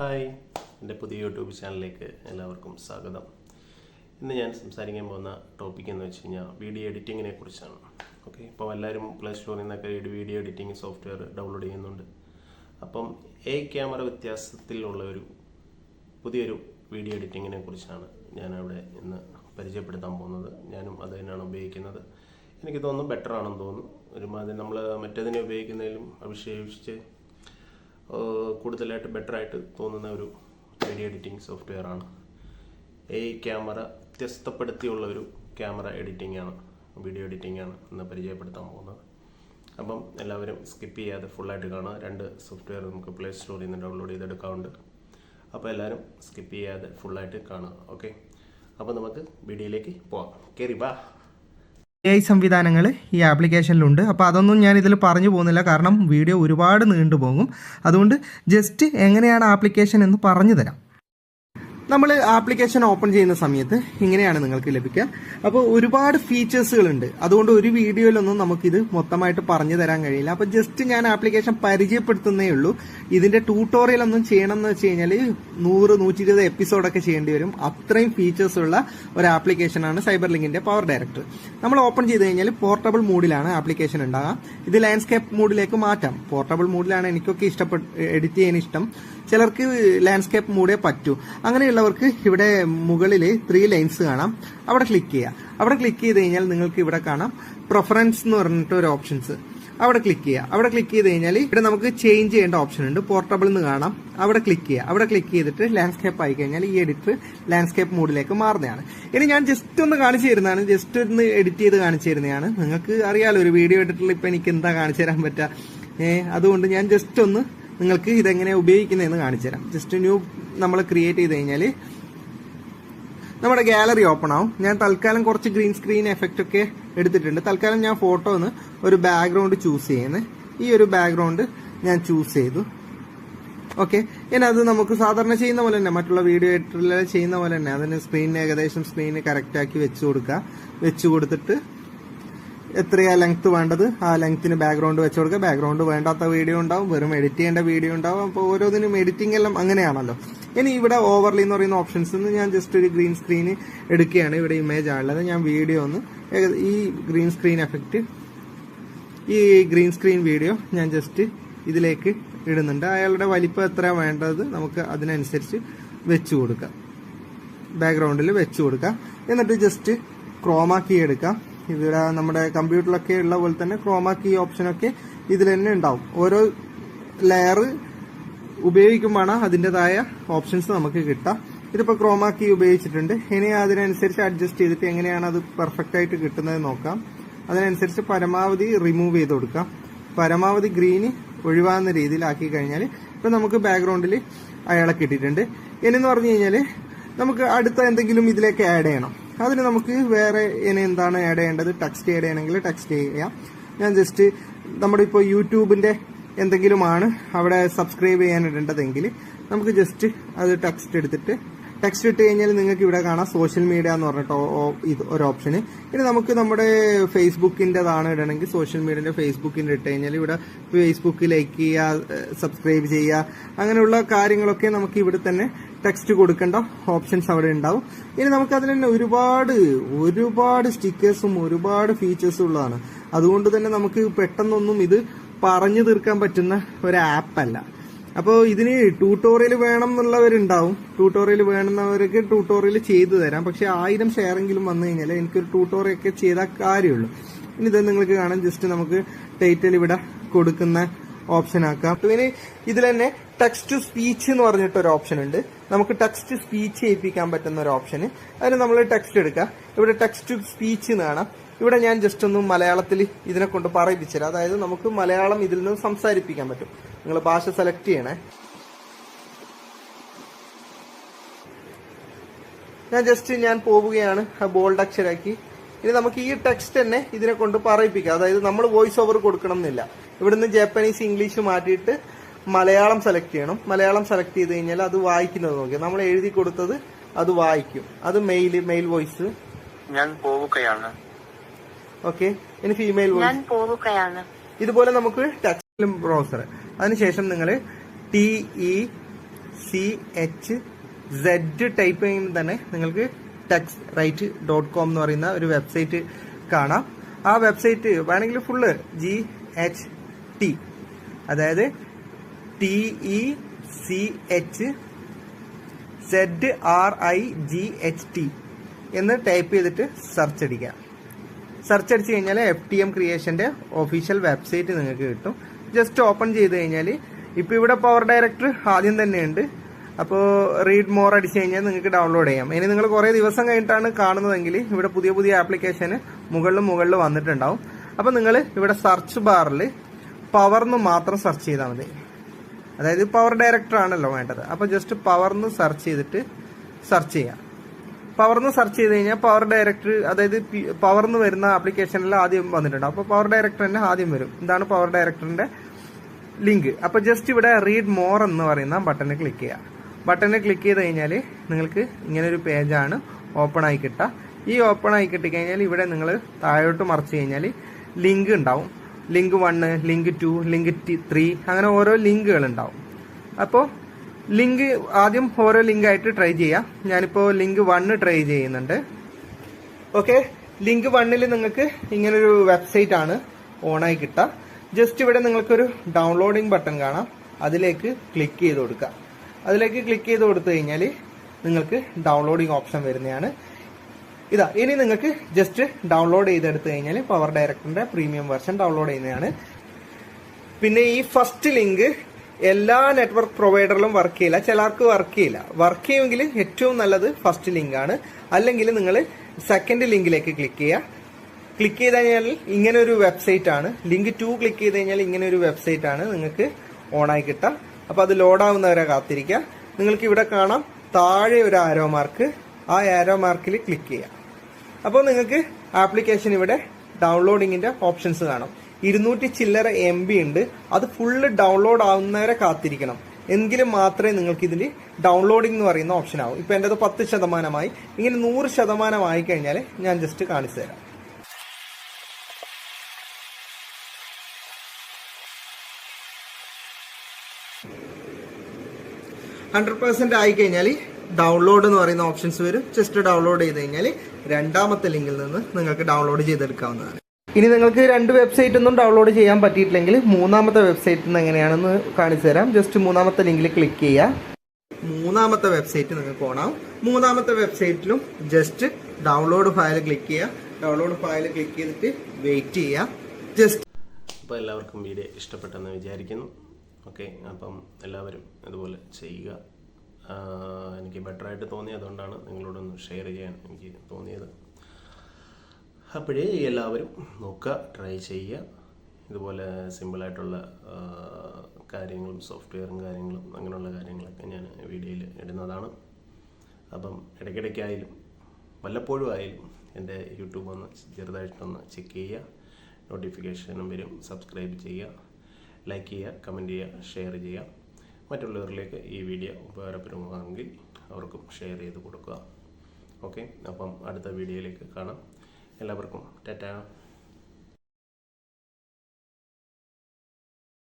Hi. എന്റെ പുതിയ YouTube ചാനലിലേക്ക് എല്ലാവർക്കും സ്വാഗതം. ഇന്ന് ഞാൻ സംസാരിക്കാൻ പോകുന്ന ടോപ്പിക് എന്ന് വെച്ച് കഴിഞ്ഞാൽ വീഡിയോ എഡിറ്റിങ്ങിനെ കുറിച്ചാണ്. ഓക്കെ ഇപ്പോൾ എല്ലാവരും പ്ലേ സ്റ്റോറിൽ നിന്നൊക്കെ വീഡിയോ എഡിറ്റിംഗ് സോഫ്റ്റ്വെയർ ഡൗൺലോഡ് ചെയ്യുന്നുണ്ട്. അപ്പം എ ക്യാമറ വ്യത്യാസത്തിലുള്ള ഒരു പുതിയൊരു വീഡിയോ എഡിറ്റിങ്ങിനെ കുറിച്ചാണ് ഞാൻ അവിടെ ഇന്ന് പരിചയപ്പെടുത്താൻ പോകുന്നത്. ഞാനും അത് തന്നെയാണ് ഉപയോഗിക്കുന്നത്. എനിക്ക് തോന്നുന്നു ബെറ്റർ ആണെന്ന് തോന്നുന്നു. ഒരുമാതിരി നമ്മൾ മറ്റേതിനെ ഉപയോഗിക്കുന്നതിലും അഭിഷേകിച്ച് കൂടുതലായിട്ട് ബെറ്റർ ആയിട്ട് തോന്നുന്ന ഒരു വീഡിയോ എഡിറ്റിംഗ് സോഫ്റ്റ്വെയർ ആണ്. എ ക്യാമറ വ്യത്യസ്തപ്പെടുത്തിയുള്ള ഒരു ക്യാമറ എഡിറ്റിംഗ് ആണ് വീഡിയോ എഡിറ്റിംഗ് ആണ് ഇന്ന് പരിചയപ്പെടുത്താൻ പോകുന്നത്. അപ്പം എല്ലാവരും സ്കിപ്പ് ചെയ്യാതെ ഫുള്ളായിട്ട് കാണുക. രണ്ട് സോഫ്റ്റ്വെയർ നമുക്ക് പ്ലേ സ്റ്റോറിൽ നിന്ന് ഡൗൺലോഡ് ചെയ്തെടുക്കാറുണ്ട് അപ്പോൾ എല്ലാവരും സ്കിപ്പ് ചെയ്യാതെ ഫുള്ളായിട്ട് കാണുക ഓക്കെ അപ്പോൾ നമുക്ക് വീഡിയോയിലേക്ക് പോവാം. കയറി ബാ എ ഐ സംവിധാനങ്ങൾ ഈ ആപ്ലിക്കേഷനിലുണ്ട്. അപ്പോൾ അതൊന്നും ഞാൻ ഇതിൽ പറഞ്ഞു പോകുന്നില്ല. കാരണം വീഡിയോ ഒരുപാട് നീണ്ടുപോകും. അതുകൊണ്ട് ജസ്റ്റ് എങ്ങനെയാണ് ആപ്ലിക്കേഷൻ എന്ന് പറഞ്ഞു തരാം. നമ്മൾ ആപ്ലിക്കേഷൻ ഓപ്പൺ ചെയ്യുന്ന സമയത്ത് ഇങ്ങനെയാണ് നിങ്ങൾക്ക് ലഭിക്കുക. അപ്പോൾ ഒരുപാട് ഫീച്ചേഴ്സുകളുണ്ട് അതുകൊണ്ട് ഒരു വീഡിയോയിലൊന്നും നമുക്കിത് മൊത്തമായിട്ട് പറഞ്ഞു തരാൻ കഴിയില്ല. അപ്പോൾ ജസ്റ്റ് ഞാൻ ആപ്ലിക്കേഷൻ പരിചയപ്പെടുത്തുന്നേ ഉള്ളൂ ഇതിന്റെ ട്യൂട്ടോറിയൽ ഒന്നും ചെയ്യണം എന്ന് വെച്ച് കഴിഞ്ഞാൽ നൂറ് നൂറ്റി ഇരുപത് എപ്പിസോഡൊക്കെ ചെയ്യേണ്ടി വരും. അത്രയും ഫീച്ചേഴ്സ് ഉള്ള ഒരു ആപ്ലിക്കേഷനാണ് സൈബർ ലിങ്കിന്റെ പവർ ഡയറക്ടർ നമ്മൾ ഓപ്പൺ ചെയ്ത് കഴിഞ്ഞാൽ പോർട്ടബിൾ മൂഡിലാണ് ആപ്ലിക്കേഷൻ ഉണ്ടാകുക ഇത് ലാൻഡ്സ്കേപ്പ് മൂഡിലേക്ക് മാറ്റാം. പോർട്ടബിൾ മൂഡിലാണ് എനിക്കൊക്കെ ഇഷ്ടപ്പെട്ട് എഡിറ്റ് ചെയ്യാൻ ഇഷ്ടം. ചിലർക്ക് ലാൻഡ്സ്കേപ്പ് മൂടേ പറ്റൂ. അങ്ങനെയുള്ളവർക്ക് ഇവിടെ മുകളിൽ ത്രീ ലൈൻസ് കാണാം. അവിടെ ക്ലിക്ക് ചെയ്യുക അവിടെ ക്ലിക്ക് ചെയ്ത് കഴിഞ്ഞാൽ നിങ്ങൾക്ക് ഇവിടെ കാണാം പ്രൊഫറൻസ് എന്ന് പറഞ്ഞിട്ട് ഒരു ഓപ്ഷൻസ് അവിടെ ക്ലിക്ക് ചെയ്യുക അവിടെ ക്ലിക്ക് ചെയ്ത് കഴിഞ്ഞാൽ ഇവിടെ നമുക്ക് ചേഞ്ച് ചെയ്യേണ്ട ഓപ്ഷൻ ഉണ്ട്. പോർട്ടബിൾ എന്ന് കാണാം. അവിടെ ക്ലിക്ക് ചെയ്യുക അവിടെ ക്ലിക്ക് ചെയ്തിട്ട് ലാൻഡ്സ്കേപ്പ് ആയി കഴിഞ്ഞാൽ ഈ എഡിറ്റർ ലാൻഡ്സ്കേപ്പ് മോഡിലേക്ക് മാറുന്നതാണ്. ഇനി ഞാൻ ജസ്റ്റ് ഒന്ന് കാണിച്ചു തരുന്നതാണ്. ജസ്റ്റ് ഒന്ന് എഡിറ്റ് ചെയ്ത് കാണിച്ചു തരുന്നതാണ്. നിങ്ങൾക്ക് അറിയാലോ ഒരു വീഡിയോ എഡിറ്ററിൽ ഇപ്പം എനിക്ക് എന്താ കാണിച്ചു തരാൻ പറ്റുക? അതുകൊണ്ട് ഞാൻ ജസ്റ്റ് ഒന്ന് നിങ്ങൾക്ക് ഇതെങ്ങനെ ഉപയോഗിക്കുന്നതെന്ന് കാണിച്ചു തരാം ജസ്റ്റ് ന്യൂ നമ്മൾ ക്രിയേറ്റ് ചെയ്ത് കഴിഞ്ഞാൽ നമ്മുടെ ഗാലറി ഓപ്പൺ ആവും. ഞാൻ തൽക്കാലം കുറച്ച് ഗ്രീൻ സ്ക്രീൻ എഫക്റ്റ് ഒക്കെ എടുത്തിട്ടുണ്ട്. തൽക്കാലം ഞാൻ ഫോട്ടോ ഒന്ന് ഒരു ബാക്ക്ഗ്രൗണ്ട് ചൂസ് ചെയ്യുന്നത് ഈ ഒരു ബാക്ക്ഗ്രൗണ്ട് ഞാൻ ചൂസ് ചെയ്തു. ഓക്കെ ഇനി അത് നമുക്ക് സാധാരണ ചെയ്യുന്ന പോലെ തന്നെ മറ്റുള്ള വീഡിയോ എഡിറ്ററിൽ ചെയ്യുന്ന പോലെ തന്നെ അതിന് സ്ക്രീനിന് ഏകദേശം സ്ക്രീന് കറക്റ്റ് ആക്കി വെച്ച് കൊടുക്കുക. വെച്ച് കൊടുത്തിട്ട് എത്രയാ ലെങ്ത് വേണ്ടത്? ആ ലെങ്ത്തിന് ബാക്ക്ഗ്രൗണ്ട് വെച്ച് കൊടുക്കുക ബാക്ക്ഗ്രൗണ്ട് വേണ്ടാത്ത വീഡിയോ ഉണ്ടാവും. വെറും എഡിറ്റ് ചെയ്യേണ്ട വീഡിയോ ഉണ്ടാവും. അപ്പോൾ ഓരോന്നിനും എഡിറ്റിംഗ് എല്ലാം അങ്ങനെയാണല്ലോ. ഇനി ഇവിടെ ഓവർലി എന്ന് പറയുന്ന ഓപ്ഷൻസ് നിന്ന് ഞാൻ ജസ്റ്റ് ഒരു ഗ്രീൻ സ്ക്രീൻ എടുക്കുകയാണ്. ഇവിടെ ഇമേജ് ആണുള്ളത്. ഞാൻ വീഡിയോ ഒന്ന് ഈ ഗ്രീൻ സ്ക്രീൻ എഫക്റ്റ് ഈ ഗ്രീൻ സ്ക്രീൻ വീഡിയോ ഞാൻ ജസ്റ്റ് ഇതിലേക്ക് ഇടുന്നുണ്ട്. അയാളുടെ വലിപ്പം എത്ര വേണ്ടത് നമുക്ക് അതിനനുസരിച്ച് വെച്ചു കൊടുക്കാം. ബാക്ക്ഗ്രൗണ്ടിൽ വെച്ചു കൊടുക്കാം. എന്നിട്ട് ജസ്റ്റ് ക്രോമാ കീ എടുക്കാം. ഇവിടെ നമ്മുടെ കമ്പ്യൂട്ടറിലൊക്കെ ഉള്ള പോലെ തന്നെ ക്രോമാ കീ ഓപ്ഷനൊക്കെ ഇതിൽ തന്നെ ഉണ്ടാവും. ഓരോ ലെയർ ഉപയോഗിക്കുമ്പോഴാണ് അതിന്റെതായ ഓപ്ഷൻസ് നമുക്ക് കിട്ടാം ഇതിപ്പോൾ ക്രോമാ കീ ഉപയോഗിച്ചിട്ടുണ്ട്. ഇനി അതിനനുസരിച്ച് അഡ്ജസ്റ്റ് ചെയ്തിട്ട് എങ്ങനെയാണ് അത് പെർഫെക്റ്റ് ആയിട്ട് കിട്ടുന്നത് നോക്കാം. അതിനനുസരിച്ച് പരമാവധി റിമൂവ് ചെയ്ത് കൊടുക്കാം. പരമാവധി ഗ്രീന് ഒഴിവാകുന്ന രീതിയിലാക്കി കഴിഞ്ഞാൽ ഇപ്പം നമുക്ക് ബാക്ക്ഗ്രൗണ്ടിൽ അയാളെ കിട്ടിയിട്ടുണ്ട്. ഇനി എന്ന് പറഞ്ഞു കഴിഞ്ഞാൽ നമുക്ക് അടുത്ത എന്തെങ്കിലും ഇതിലേക്ക് ആഡ് ചെയ്യണം. അതിന് നമുക്ക് വേറെ ഇനി എന്താണ് ആഡ് ചെയ്യേണ്ടത്? ടെക്സ്റ്റ് ആഡ് ചെയ്യണമെങ്കിൽ ടെക്സ്റ്റ് ചെയ്യാം. ഞാൻ ജസ്റ്റ് നമ്മുടെ ഇപ്പോൾ യൂട്യൂബിന്റെ എന്തെങ്കിലുമാണ് അവിടെ സബ്സ്ക്രൈബ് ചെയ്യാനിടേണ്ടതെങ്കിൽ നമുക്ക് ജസ്റ്റ് അത് ടെക്സ്റ്റ് എടുത്തിട്ട് ടെക്സ്റ്റ് ഇട്ട് കഴിഞ്ഞാൽ നിങ്ങൾക്ക് ഇവിടെ കാണാം. സോഷ്യൽ മീഡിയ എന്ന് പറഞ്ഞിട്ട് ഇത് ഒരു ഓപ്ഷന് ഇനി നമുക്ക് നമ്മുടെ ഫേസ്ബുക്കിന്റെതാണ് ഇടണമെങ്കിൽ സോഷ്യൽ മീഡിയന്റെ ഫേസ്ബുക്കിന്റെ ഇട്ട് കഴിഞ്ഞാൽ ഇവിടെ ഫേസ്ബുക്ക് ലൈക്ക് ചെയ്യുക സബ്സ്ക്രൈബ് ചെയ്യുക. അങ്ങനെയുള്ള കാര്യങ്ങളൊക്കെ നമുക്ക് ഇവിടെ തന്നെ ടെക്സ്റ്റ് കൊടുക്കേണ്ട ഓപ്ഷൻസ് അവിടെ ഉണ്ടാവും. ഇനി നമുക്ക് അതിൽ തന്നെ ഒരുപാട് ഒരുപാട് സ്റ്റിക്കേഴ്സും ഒരുപാട് ഫീച്ചേഴ്സും ഉള്ളതാണ്. അതുകൊണ്ട് തന്നെ നമുക്ക് പെട്ടെന്നൊന്നും ഇത് പറഞ്ഞു തീർക്കാൻ പറ്റുന്ന ഒരു ആപ്പല്ല അപ്പോൾ ഇതിന് ട്യൂട്ടോറിയൽ വേണം എന്നുള്ളവരുണ്ടാവും ട്യൂട്ടോറിയൽ വേണമെന്നവർക്ക് ട്യൂട്ടോറിയൽ ചെയ്തു തരാം. പക്ഷെ ആയിരം ഷെയറെങ്കിലും വന്നു കഴിഞ്ഞാൽ എനിക്കൊരു ട്യൂട്ടോറിയൽ ഒക്കെ ചെയ്താൽ കാര്യമുള്ളൂ. ഇനി ഇത് നിങ്ങൾക്ക് കാണാം ജസ്റ്റ് നമുക്ക് ടൈറ്റിൽ ഇവിടെ കൊടുക്കുന്ന ഓപ്ഷൻ ആക്കാം. ഇനി ഇതിൽ തന്നെ ടെക്സ്റ്റ് സ്പീച്ച് എന്ന് പറഞ്ഞിട്ട് ഒരു ഓപ്ഷൻ ഉണ്ട്. നമുക്ക് ടെക്സ്റ്റ് സ്പീച്ച് ചെയ്യിപ്പിക്കാൻ പറ്റുന്ന ഒരു ഓപ്ഷന് അതിന് നമ്മൾ ടെക്സ്റ്റ് എടുക്കുക ഇവിടെ ടെക്സ്റ്റ് സ്പീച്ച് എന്ന് കാണാം. ഇവിടെ ഞാൻ ജസ്റ്റ് ഒന്ന് മലയാളത്തിൽ ഇതിനെ കൊണ്ട് പറയിപ്പിച്ചു തരാം. അതായത് നമുക്ക് മലയാളം ഇതിൽ നിന്ന് സംസാരിപ്പിക്കാൻ പറ്റും. നിങ്ങൾ ഭാഷ സെലക്ട് ചെയ്യണേ. ഞാൻ ജസ്റ്റ് ഞാൻ പോവുകയാണ് ബോൾഡ് അക്ഷരാക്കി. ഇനി നമുക്ക് ഈ ടെക്സ്റ്റ് തന്നെ ഇതിനെ കൊണ്ട് പറയിപ്പിക്കാം. അതായത് നമ്മൾ വോയിസ് ഓവർ കൊടുക്കണം എന്നില്ല. ഇവിടുന്ന് ജാപ്പനീസ് ഇംഗ്ലീഷ് മാറ്റിയിട്ട് മലയാളം സെലക്ട് ചെയ്യണം. മലയാളം സെലക്ട് ചെയ്ത് കഴിഞ്ഞാൽ അത് വായിക്കുന്നത് നോക്കിയാൽ നമ്മൾ എഴുതി കൊടുത്തത് അത് വായിക്കും. അത് മെയിൽ മെയിൽ വോയിസ് ഞാൻ പോവുകയാണ്. ഓക്കെ ഇനി ഫീമെയിൽ വോയിസ് ഞാൻ പോവുകയാണ്. ഇതുപോലെ നമുക്ക് ടെക്സ്റ്റ് ബ്രൗസർ അതിനുശേഷം നിങ്ങൾ T E C H Z type ചെയ്യുമ്പോൾ തന്നെ നിങ്ങൾക്ക് ടെക്സ് റൈറ്റ് ഡോട്ട് കോം എന്ന് പറയുന്ന ഒരു വെബ്സൈറ്റ് കാണാം. ആ വെബ്സൈറ്റ് വേണമെങ്കിൽ ഫുള്ള് ജി എച്ച് ടി അതായത് T E C H Z R I G H T എന്ന് ടൈപ്പ് ചെയ്തിട്ട് സെർച്ച് അടിക്കുക. സെർച്ച് അടിച്ച് കഴിഞ്ഞാൽ എഫ് ടി എം ക്രിയേഷന്റെ ഒഫീഷ്യൽ വെബ്സൈറ്റ് നിങ്ങൾക്ക് കിട്ടും. ജസ്റ്റ് ഓപ്പൺ ചെയ്ത് കഴിഞ്ഞാൽ ഇപ്പോൾ ഇവിടെ പവർ ഡയറക്ടർ ആദ്യം തന്നെയുണ്ട്. അപ്പോൾ റീഡ് മോർ അടിച്ച് കഴിഞ്ഞാൽ നിങ്ങൾക്ക് ഡൗൺലോഡ് ചെയ്യാം. ഇനി നിങ്ങൾ കുറേ ദിവസം കഴിഞ്ഞിട്ടാണ് കാണുന്നതെങ്കിൽ ഇവിടെ പുതിയ പുതിയ ആപ്ലിക്കേഷന് മുകളിൽ മുകളിൽ വന്നിട്ടുണ്ടാവും. അപ്പോൾ നിങ്ങൾ ഇവിടെ സെർച്ച് ബാറിൽ പവർന്ന് മാത്രം സെർച്ച് ചെയ്താൽ മതി. അതായത് പവർ ഡയറക്ടർ ആണല്ലോ വേണ്ടത്. അപ്പോൾ ജസ്റ്റ് പവർന്ന് സെർച്ച് ചെയ്തിട്ട് സെർച്ച് ചെയ്യാം. പവർന്ന് സെർച്ച് ചെയ്ത് കഴിഞ്ഞാൽ പവർ ഡയറക്ടർ അതായത് പവർന്ന് വരുന്ന ആപ്ലിക്കേഷനിൽ ആദ്യം വന്നിട്ടുണ്ട്. അപ്പോൾ പവർ ഡയറക്ടർ തന്നെ ആദ്യം വരും. ഇതാണ് പവർ ഡയറക്ടറിന്റെ ലിങ്ക് അപ്പോൾ ജസ്റ്റ് ഇവിടെ റീഡ് മോർ എന്ന് പറയുന്ന ബട്ടണിൽ ക്ലിക്ക് ചെയ്യുക ബട്ടണിൽ ക്ലിക്ക് ചെയ്ത് കഴിഞ്ഞാൽ നിങ്ങൾക്ക് ഇങ്ങനൊരു പേജാണ് ഓപ്പൺ ആയി കിട്ടുക. ഈ ഓപ്പൺ ആയി കിട്ടിക്കഴിഞ്ഞാൽ ഇവിടെ നിങ്ങൾ താഴോട്ട് മറിച്ച് കഴിഞ്ഞാൽ ലിങ്ക് ഉണ്ടാവും. Link one link two link three അങ്ങനെ ഓരോ ലിങ്കുകൾ ഉണ്ടാവും. അപ്പോൾ ലിങ്ക് ആദ്യം ഓരോ ലിങ്ക് ആയിട്ട് ട്രൈ ചെയ്യാം. ഞാനിപ്പോൾ ലിങ്ക് വണ്ണ് ട്രൈ ചെയ്യുന്നുണ്ട്. ഓക്കെ ലിങ്ക് വണ്ണിൽ നിങ്ങൾക്ക് ഇങ്ങനൊരു വെബ്സൈറ്റ് ആണ് ഓണായി കിട്ടുക. ജസ്റ്റ് ഇവിടെ നിങ്ങൾക്കൊരു ഡൗൺലോഡിംഗ് ബട്ടൺ കാണാം. അതിലേക്ക് ക്ലിക്ക് ചെയ്ത് കൊടുക്കുക. അതിലേക്ക് ക്ലിക്ക് ചെയ്ത് കൊടുത്തു കഴിഞ്ഞാൽ നിങ്ങൾക്ക് ഡൗൺലോഡിംഗ് ഓപ്ഷൻ വരുന്നതാണ്. ഇതാ ഇനി നിങ്ങൾക്ക് ജസ്റ്റ് ഡൗൺലോഡ് ചെയ്തെടുത്തു കഴിഞ്ഞാൽ പവർ ഡയറക്ടറിന്റെ പ്രീമിയം വെർഷൻ ഡൗൺലോഡ് ചെയ്യുന്നതാണ്. പിന്നെ ഈ ഫസ്റ്റ് ലിങ്ക് എല്ലാ നെറ്റ്വർക്ക് പ്രൊവൈഡറിലും വർക്ക് ചെയ്യില്ല. ചിലർക്ക് വർക്ക് ചെയ്യില്ല. വർക്ക് ചെയ്യുമെങ്കിൽ ഏറ്റവും നല്ലത് ഫസ്റ്റ് ലിങ്ക് ആണ്. അല്ലെങ്കിൽ നിങ്ങൾ സെക്കൻഡ് ലിങ്കിലേക്ക് ക്ലിക്ക് ചെയ്യുക. ക്ലിക്ക് ചെയ്ത് കഴിഞ്ഞാൽ ഇങ്ങനെ ഒരു വെബ്സൈറ്റ് ആണ്. ലിങ്ക് ടു ക്ലിക്ക് ചെയ്ത് കഴിഞ്ഞാൽ ഇങ്ങനെ ഒരു വെബ്സൈറ്റ് ആണ് നിങ്ങൾക്ക് ഓണായി കിട്ടുക അപ്പോൾ അത് ലോഡാവുന്നവരെ കാത്തിരിക്കുക. നിങ്ങൾക്ക് ഇവിടെ കാണാം താഴെ ഒരു ആരോ മാർക്ക് ആ ആരോ മാർക്കിൽ ക്ലിക്ക് ചെയ്യുക. അപ്പോൾ നിങ്ങൾക്ക് ആപ്ലിക്കേഷൻ ഇവിടെ ഡൗൺലോഡിങ്ങിന്റെ ഓപ്ഷൻസ് കാണാം. ഇരുന്നൂറ്റി ചില്ലറ എം ബി ഉണ്ട്. അത് ഫുള്ള് ഡൗൺലോഡ് ആവുന്നവരെ കാത്തിരിക്കണം. എങ്കിലും മാത്രമേ നിങ്ങൾക്ക് ഇതിൽ ഡൗൺലോഡിംഗ് എന്ന് പറയുന്ന ഓപ്ഷൻ ആവും. ഇപ്പൊ എന്റെത് പത്ത് ശതമാനമായി. ഇങ്ങനെ നൂറ് ശതമാനം ആയി കഴിഞ്ഞാൽ ഞാൻ ജസ്റ്റ് കാണിച്ചു തരാം. ഹൺഡ്രഡ് പെർസെന്റ് ആയിക്കഴിഞ്ഞാൽ ഡൗൺലോഡ് എന്ന് പറയുന്ന ഓപ്ഷൻസ് വരും. ജസ്റ്റ് ഡൗൺലോഡ് ചെയ്ത് കഴിഞ്ഞാൽ രണ്ടാമത്തെ ലിങ്കിൽ നിന്ന് നിങ്ങൾക്ക് ഡൗൺലോഡ് ചെയ്തെടുക്കാവുന്നതാണ്. ഇനി നിങ്ങൾക്ക് രണ്ട് വെബ്സൈറ്റ് ഒന്നും ഡൗൺലോഡ് ചെയ്യാൻ പറ്റിയിട്ടില്ലെങ്കിൽ മൂന്നാമത്തെ വെബ്സൈറ്റിൽ നിന്ന് എങ്ങനെയാണെന്ന് കാണിച്ചു തരാം. ജസ്റ്റ് മൂന്നാമത്തെ ലിങ്കിൽ ക്ലിക്ക് ചെയ്യുക മൂന്നാമത്തെ വെബ്സൈറ്റ് നിങ്ങൾക്ക് ഓണാവും. മൂന്നാമത്തെ വെബ്സൈറ്റിലും ജസ്റ്റ് ഡൗൺലോഡ് ഫയൽ ക്ലിക്ക് ചെയ്യുക ഡൗൺലോഡ് ഫയൽ ക്ലിക്ക് ചെയ്തിട്ട് വെയിറ്റ് ചെയ്യുക ജസ്റ്റ് അപ്പോൾ എല്ലാവർക്കും വീഡിയോ ഇഷ്ടപ്പെട്ടെന്ന് വിചാരിക്കുന്നു. ഓക്കെ അപ്പം എല്ലാവരും ഇതുപോലെ ചെയ്യുക. എനിക്ക് ബെറ്ററായിട്ട് തോന്നിയതുകൊണ്ടാണ് നിങ്ങളോടൊന്ന് ഷെയർ ചെയ്യാൻ എനിക്ക് തോന്നിയത്. അപ്പോഴേ എല്ലാവരും നോക്കുക ട്രൈ ചെയ്യുക. ഇതുപോലെ സിമ്പിളായിട്ടുള്ള കാര്യങ്ങളും സോഫ്റ്റ്വെയറും കാര്യങ്ങളും അങ്ങനെയുള്ള കാര്യങ്ങളൊക്കെ ഞാൻ വീഡിയോയിൽ ഇടുന്നതാണ്. അപ്പം ഇടയ്ക്കിടയ്ക്കായാലും വല്ലപ്പോഴും ആയാലും എന്റെ യൂട്യൂബ് ഒന്ന് ചെറുതായിട്ടൊന്ന് ചെക്ക് ചെയ്യുക. നോട്ടിഫിക്കേഷനും വരും സബ്സ്ക്രൈബ് ചെയ്യുക. ലൈക്ക് ചെയ്യുക കമന്റ് ചെയ്യുക ഷെയർ ചെയ്യുക. മറ്റുള്ളവരിലേക്ക് ഈ വീഡിയോ ഉപകാരപ്രദമാണെങ്കിൽ അവർക്കും ഷെയർ ചെയ്ത് കൊടുക്കുക. ഓക്കെ അപ്പം അടുത്ത വീഡിയോയിലേക്ക് കാണാം. എല്ലാവർക്കും ടാറ്റാ